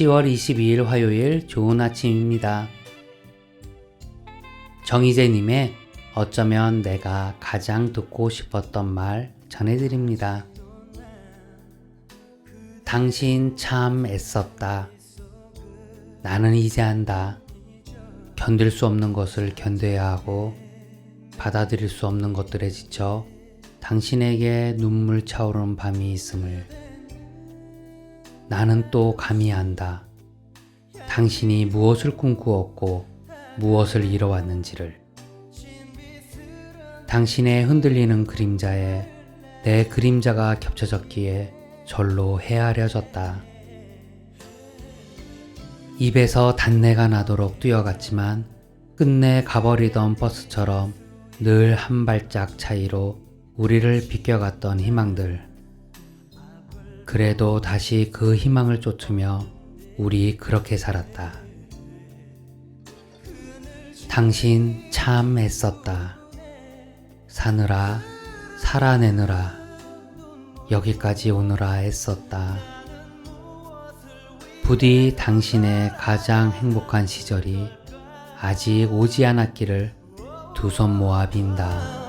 10월 22일 화요일 좋은 아침입니다. 정희재님의 어쩌면 내가 가장 듣고 싶었던 말 전해드립니다. 당신 참 애썼다. 나는 이제 안다. 견딜 수 없는 것을 견뎌야 하고 받아들일 수 없는 것들에 지쳐 당신에게 눈물 차오르는 밤이 있음을 나는 또 감히 안다. 당신이 무엇을 꿈꾸었고 무엇을 이뤄왔는지를 당신의 흔들리는 그림자에 내 그림자가 겹쳐졌기에 절로 헤아려졌다. 입에서 단내가 나도록 뛰어갔지만 끝내 가버리던 버스처럼 늘 한 발짝 차이로 우리를 비껴갔던 희망들. 그래도 다시 그 희망을 쫓으며 우리 그렇게 살았다. 당신 참 애썼다. 사느라, 살아내느라, 여기까지 오느라 애썼다. 부디 당신의 가장 행복한 시절이 아직 오지 않았기를 두 손 모아 빈다.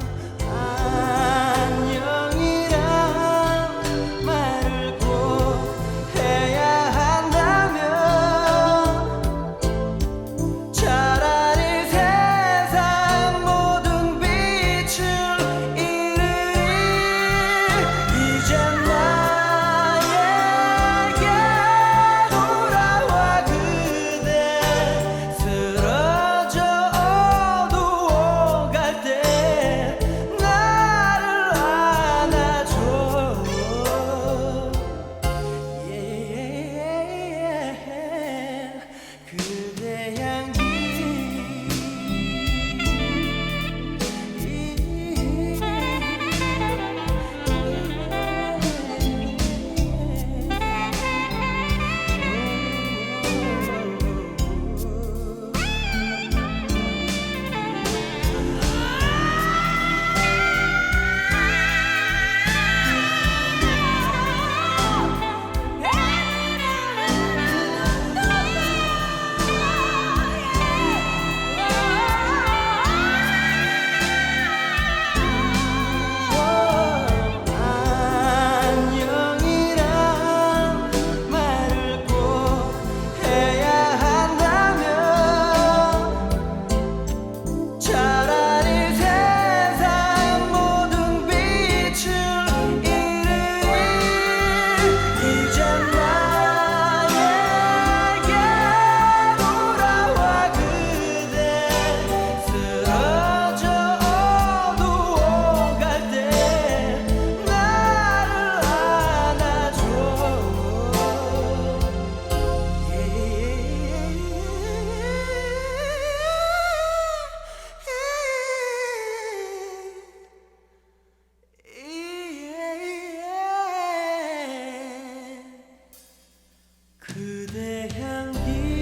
you.